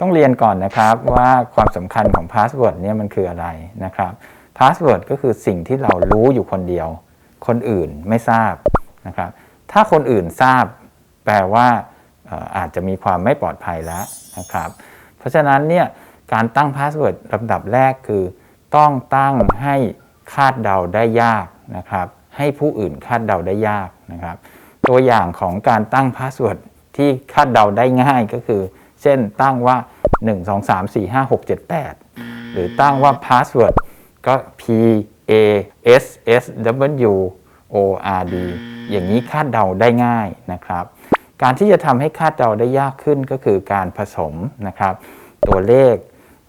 ต้องเรียนก่อนนะครับว่าความสำคัญของพาสเวิร์ดเนี่ยมันคืออะไรนะครับพาสเวิร์ดก็คือสิ่งที่เรารู้อยู่คนเดียว คนอื่นไม่ทราบนะครับถ้าคนอื่นทราบแปลว่าเอ่ออาจจะมีความไม่ปลอดภัยแล้วนะครับ เพราะฉะนั้นเนี่ยการตั้งพาสเวิร์ดลำดับแรกคือ ต้องตั้งให้คาดเดาได้ยากนะครับ ให้ผู้อื่นคาดเดาได้ยากนะครับ ตัวอย่างของการตั้งพาสเวิร์ดที่คาดเดาได้ง่ายก็คือ เช่นตั้งว่า 1 2 3 4 5 6 7 8 หรือตั้งว่าพาสเวิร์ดก็ P A S S W O R D อย่างนี้คาดเดาได้ง่ายนะครับ การที่จะทำให้คาดเดาได้ยากขึ้นก็คือการผสมนะครับ ตัวเลข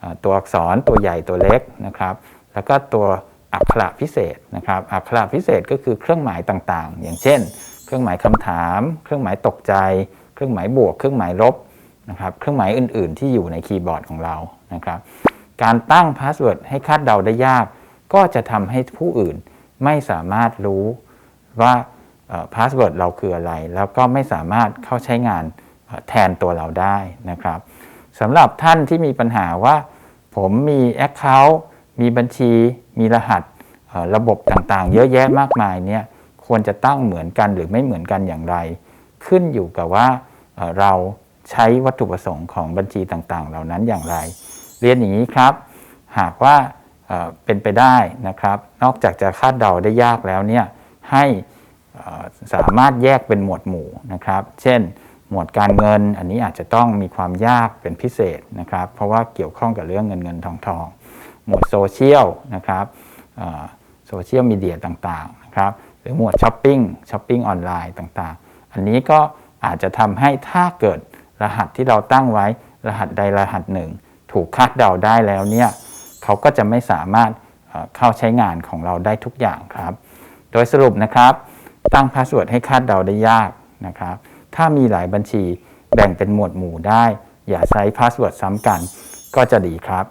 อ่าตัวอักษรตัวใหญ่ตัวเล็กนะครับ แล้วก็ตัวอักขระพิเศษนะครับ อักขระพิเศษก็คือเครื่องหมายต่างๆ อย่างเช่น เครื่องหมายคำถาม เครื่องหมายตกใจ เครื่องหมายบวก เครื่องหมายลบ นะครับเครื่องหมายอื่น ๆ ที่อยู่ในคีย์บอร์ดของเรานะครับ การตั้งพาสเวิร์ดให้คาดเดาได้ยาก ก็จะทำให้ผู้อื่นไม่สามารถรู้ว่าพาสเวิร์ดเราคืออะไร แล้วก็ไม่สามารถเข้าใช้งานแทนตัวเราได้นะครับสำหรับท่านที่มีปัญหาว่า ผมมี Account มีบัญชีมีรหัสระบบต่างๆ เยอะแยะมากมายเนี่ยควรจะตั้งเหมือนกันหรือไม่เหมือนกันอย่างไร ขึ้นอยู่กับว่าเรา ใช้วัตถุประสงค์ของบัญชีต่างๆ เหล่านั้นอย่างไร เรียนอย่างนี้ครับ หากว่าเป็นไปได้นะครับ นอกจากจะคาดเดาได้ยากแล้วเนี่ยให้สามารถแยกเป็นหมวดหมู่นะครับ เช่น หมวดการเงินอันนี้อาจจะต้องมีความยากเป็นพิเศษนะครับ เพราะว่าเกี่ยวข้องกับเรื่องเงินเงินทองทอง หมวดโซเชียลนะครับโซเชียลมีเดียต่างๆนะครับ หรือหมวดช้อปปิ้งช้อปปิ้งออนไลน์ต่างๆ อันนี้ก็อาจจะทำให้ถ้าเกิด รหัสที่เราตั้งไว้รหัสใดรหัสหนึ่ง ถูกคาดเดาได้แล้วเนี่ยเขาก็จะไม่สามารถเข้าใช้งานของเราได้ทุกอย่างครับ โดยสรุปนะครับ ตั้งพาสเวิร์ดให้คาดเดาได้ยากนะครับ ถ้ามีหลายบัญชีแบ่งเป็นหมวดหมู่ได้ อย่าใช้พาสเวิร์ดซ้ำกันก็จะดีครับ